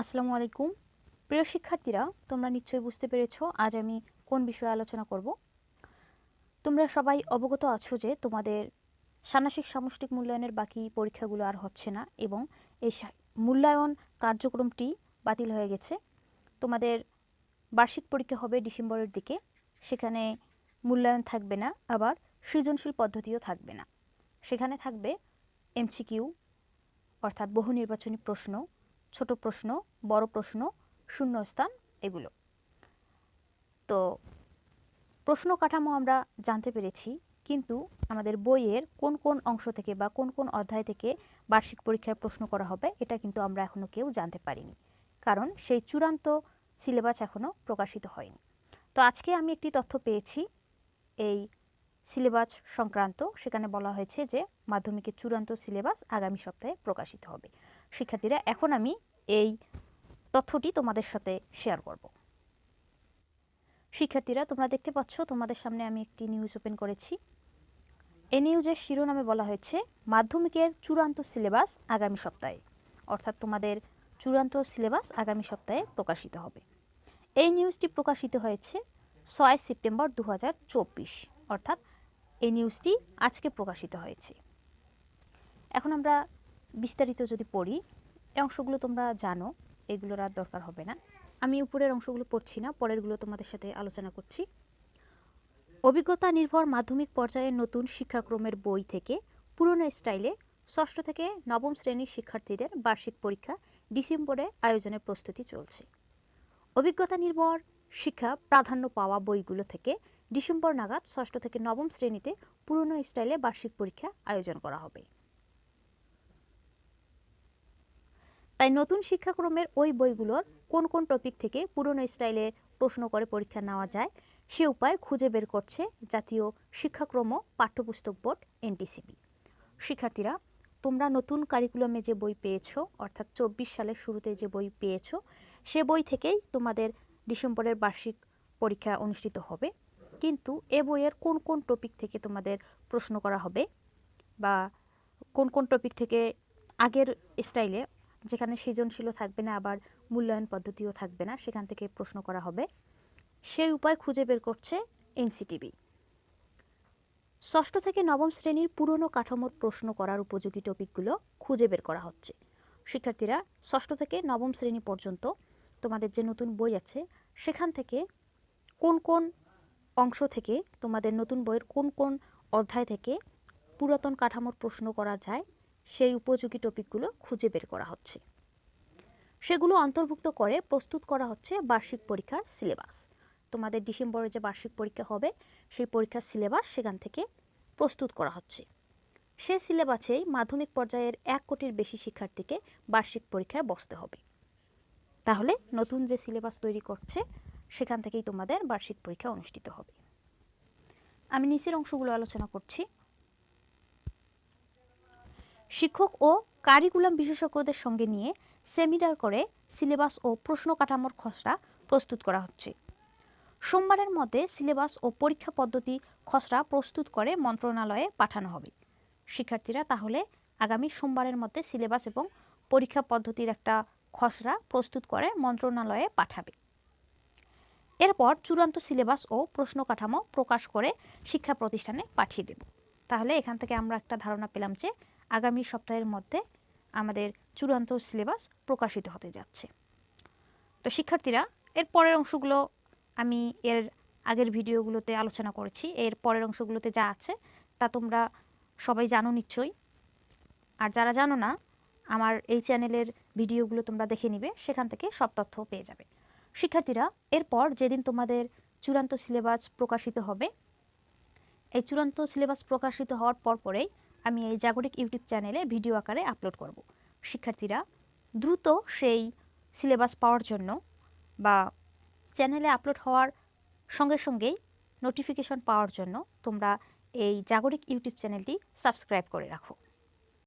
আসসালামু আলাইকুম। প্রিয় শিক্ষার্থীরা, তোমরা নিশ্চয়ই বুঝতে পেরেছ আজ আমি কোন বিষয়ে আলোচনা করব। তোমরা সবাই অবগত আছো যে তোমাদের ষান্মাসিক সামষ্টিক মূল্যায়নের বাকি পরীক্ষাগুলো আর হচ্ছে না এবং এই মূল্যায়ন কার্যক্রমটি বাতিল হয়ে গেছে। তোমাদের বার্ষিক পরীক্ষা হবে ডিসেম্বরের দিকে। সেখানে মূল্যায়ন থাকবে না, আবার সৃজনশীল পদ্ধতিও থাকবে না। সেখানে থাকবে এমসিকিউ, অর্থাৎ বহু নির্বাচনী প্রশ্ন ছোট প্রশ্ন, বড় প্রশ্ন শূন্যস্থান এগুলো। তো প্রশ্ন কাঠামো আমরা জানতে পেরেছি, কিন্তু আমাদের বইয়ের কোন কোন অংশ থেকে বা কোন কোন অধ্যায় থেকে বার্ষিক পরীক্ষায় প্রশ্ন করা হবে, এটা কিন্তু আমরা এখনও কেউ জানতে পারিনি। কারণ সেই চূড়ান্ত সিলেবাস এখনও প্রকাশিত হয়নি। তো আজকে আমি একটি তথ্য পেয়েছি, এই সিলেবাস সংক্রান্ত, সেখানে বলা হয়েছে যে মাধ্যমিকের চূড়ান্ত সিলেবাস আগামী সপ্তাহে প্রকাশিত হবে। শিক্ষার্থীরা, এখন আমি এই তথ্যটি তোমাদের সাথে শেয়ার করব। শিক্ষার্থীরা, তোমরা দেখতে পাচ্ছ, তোমাদের সামনে আমি একটি নিউজ ওপেন করেছি। এই নিউজের শিরোনামে বলা হয়েছে, মাধ্যমিকের চূড়ান্ত সিলেবাস আগামী সপ্তাহে। অর্থাৎ তোমাদের চূড়ান্ত সিলেবাস আগামী সপ্তাহে প্রকাশিত হবে। এই নিউজটি প্রকাশিত হয়েছে ছয় সেপ্টেম্বর দু হাজার চব্বিশ। অর্থাৎ এই নিউজটি আজকে প্রকাশিত হয়েছে। এখন আমরা বিস্তারিত যদি পড়ি এই অংশগুলো তোমরা জানো, এগুলোর আর দরকার হবে না। আমি উপরের অংশগুলো পড়ছি না, পরেরগুলো তোমাদের সাথে আলোচনা করছি। অভিজ্ঞতা নির্ভর মাধ্যমিক পর্যায়ের নতুন শিক্ষাক্রমের বই থেকে পুরনো স্টাইলে ষষ্ঠ থেকে নবম শ্রেণির শিক্ষার্থীদের বার্ষিক পরীক্ষা ডিসেম্বরে আয়োজনের প্রস্তুতি চলছে। অভিজ্ঞতা নির্ভর শিক্ষা প্রাধান্য পাওয়া বইগুলো থেকে ডিসেম্বর নাগাদ ষষ্ঠ থেকে নবম শ্রেণীতে পুরনো স্টাইলে বার্ষিক পরীক্ষা আয়োজন করা হবে। তাই নতুন শিক্ষাক্রমের ওই বইগুলোর কোন কোন টপিক থেকে পুরনো স্টাইলে প্রশ্ন করে পরীক্ষা নেওয়া যায়, সে উপায় খুঁজে বের করছে জাতীয় শিক্ষাক্রম পাঠ্যপুস্তক বোর্ড, এনটিসিবি। শিক্ষার্থীরা, তোমরা নতুন কারিকুলামে যে বই পেয়েছ, অর্থাৎ চব্বিশ সালের শুরুতে যে বই পেয়েছ, সে বই থেকেই তোমাদের ডিসেম্বরের বার্ষিক পরীক্ষা অনুষ্ঠিত হবে। কিন্তু এ বইয়ের কোন কোন টপিক থেকে তোমাদের প্রশ্ন করা হবে বা কোন কোন টপিক থেকে আগের স্টাইলে যেখানে সৃজনশীল থাকবে না, আবার মূল্যায়ন পদ্ধতিও থাকবে না, সেখান থেকে প্রশ্ন করা হবে। সেই উপায় খুঁজে বের করছে এনসিটিভি। ষষ্ঠ থেকে নবম শ্রেণির পুরনো কাঠামোর প্রশ্ন করার উপযোগী টপিকগুলো খুঁজে বের করা হচ্ছে। শিক্ষার্থীরা, ষষ্ঠ থেকে নবম শ্রেণি পর্যন্ত তোমাদের যে নতুন বই আছে, সেখান থেকে কোন কোন অংশ থেকে তোমাদের নতুন বইয়ের কোন কোন অধ্যায় থেকে পুরাতন কাঠামোর প্রশ্ন করা যায় সেই উপযোগী টপিকগুলো খুঁজে বের করা হচ্ছে। সেগুলো অন্তর্ভুক্ত করে প্রস্তুত করা হচ্ছে বার্ষিক পরীক্ষার সিলেবাস। তোমাদের ডিসেম্বরে যে বার্ষিক পরীক্ষা হবে, সেই পরীক্ষার সিলেবাস সেখান থেকে প্রস্তুত করা হচ্ছে। সে সিলেবাসেই মাধ্যমিক পর্যায়ের এক কোটির বেশি শিক্ষার্থীকে বার্ষিক পরীক্ষায় বসতে হবে। তাহলে নতুন যে সিলেবাস তৈরি করছে, সেখান থেকেই তোমাদের বার্ষিক পরীক্ষা অনুষ্ঠিত হবে। আমি নিচের অংশগুলো আলোচনা করছি। শিক্ষক ও কারিকুলাম বিশেষজ্ঞদের সঙ্গে নিয়ে সেমিনার করে সিলেবাস ও প্রশ্ন কাঠামোর খসড়া প্রস্তুত করা হচ্ছে। সোমবারের মধ্যে সিলেবাস ও পরীক্ষা পদ্ধতি খসড়া প্রস্তুত করে মন্ত্রণালয়ে পাঠানো হবে। শিক্ষার্থীরা তাহলে আগামী সোমবারের মধ্যে সিলেবাস এবং পরীক্ষা পদ্ধতির একটা খসড়া প্রস্তুত করে মন্ত্রণালয়ে পাঠাবে। এরপর চূড়ান্ত সিলেবাস ও প্রশ্ন কাঠামো প্রকাশ করে শিক্ষা প্রতিষ্ঠানে পাঠিয়ে দেব। তাহলে এখান থেকে আমরা একটা ধারণা পেলাম যে আগামী সপ্তাহের মধ্যে আমাদের চূড়ান্ত সিলেবাস প্রকাশিত হতে যাচ্ছে। তো শিক্ষার্থীরা, এর পরের অংশগুলো আমি এর আগের ভিডিওগুলোতে আলোচনা করেছি। এর পরের অংশগুলোতে যা আছে তা তোমরা সবাই জানো নিশ্চয়ই। আর যারা জানো না, আমার এই চ্যানেলের ভিডিওগুলো তোমরা দেখে নিবে, সেখান থেকে সব তথ্য পেয়ে যাবে। শিক্ষার্থীরা, এরপর যেদিন তোমাদের চূড়ান্ত সিলেবাস প্রকাশিত হবে, এই চূড়ান্ত সিলেবাস প্রকাশিত হওয়ার পর পরেই আমি এই জাগরিক ইউটিউব চ্যানেলে ভিডিও আকারে আপলোড করব। শিক্ষার্থীরা, দ্রুত সেই সিলেবাস পাওয়ার জন্য বা চ্যানেলে আপলোড হওয়ার সঙ্গে সঙ্গেই নোটিফিকেশন পাওয়ার জন্য তোমরা এই জাগরিক ইউটিউব চ্যানেলটি সাবস্ক্রাইব করে রাখো।